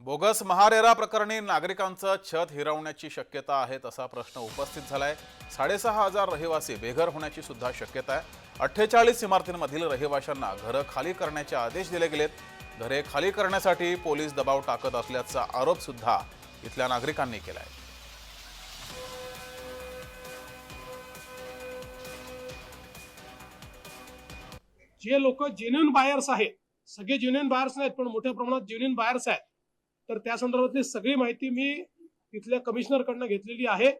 Bogus MahaRERA प्रकरणी नागरिकांचं छत हिरवण्याची शक्यता आहे तसा प्रश्न उपस्थित झालाय. साडेसहा हजार रहिवासी बेघर होण्याची सुद्धा शक्यता आहे. अठ्ठेचाळीस इमारतींमधील रहिवाशांना घरं खाली करण्याचे आदेश दिले गेलेत. घरे खाली करण्यासाठी पोलीस दबाव टाकत असल्याचा आरोप सुद्धा इथल्या नागरिकांनी केला आहे जे लोक जेन्युन बायर्स आहेत सगळे जेन्युन बायर्स नाहीत पण मोठ्या प्रमाणात जेन्युन बायर्स आहेत. तर त्या संदर्भातली सगळी माहिती मी तिथल्या कमिशनरकडनं घेतलेली आहे.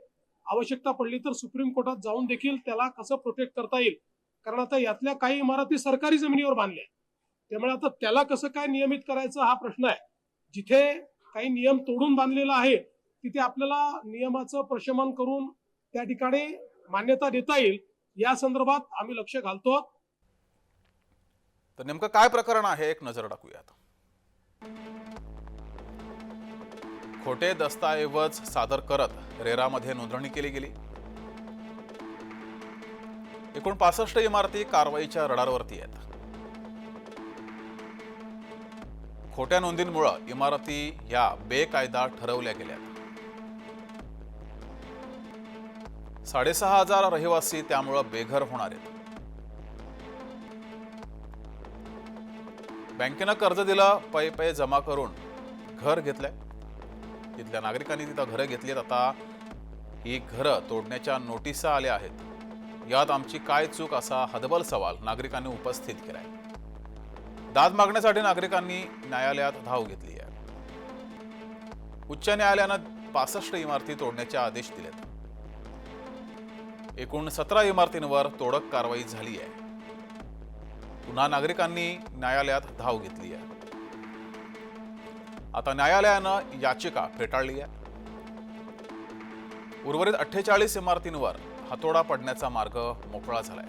आवश्यकता पडली तर सुप्रीम कोर्टात जाऊन देखील त्याला कसं प्रोटेक्ट करता येईल? कारण आता यातल्या काही इमारती सरकारी जमिनीवर बांधल्या त्यामुळे आता त्याला कसं काय नियमित करायचं हा प्रश्न आहे. जिथे काही नियम तोडून बांधलेला आहे तिथे आपल्याला नियमाचं प्रशमन करून त्या ठिकाणी मान्यता देता येईल या संदर्भात आम्ही लक्ष घालतो. तर नेमकं काय प्रकरण आहे? एक नजर टाकूयात. खोटे दस्तऐवज सादर करत रेरामध्ये नोंदणी केली गेली. एकूण पासष्ट इमारती कारवाईच्या रडारवरती आहेत. खोट्या नोंदींमुळं इमारती या बेकायदा ठरवल्या गेल्या साडेसहा हजार रहिवासी त्यामुळं बेघर होणार आहेत. बँकेनं कर्ज दिलं पै पै जमा करून घर घेतलंय. तिथल्या नागरिकांनी तिथं घरं घेतली आता ही घरं तोडण्याच्या नोटिसा आल्या आहेत. यात आमची काय चूक असा हदबल सवाल नागरिकांनी उपस्थित केलाय. दाद मागण्यासाठी नागरिकांनी न्यायालयात धाव घेतली आहे. उच्च न्यायालयानं पासष्ट इमारती तोडण्याचे आदेश दिलेत. एकूण सतरा इमारतींवर तोडक कारवाई झाली आहे. पुन्हा नागरिकांनी न्यायालयात धाव घेतली आहे. आता न्यायालयानं याचिका फेटाळली आहे. उर्वरित अठ्ठेचाळीस इमारतींवर हातोडा पडण्याचा मार्ग मोकळा झालाय.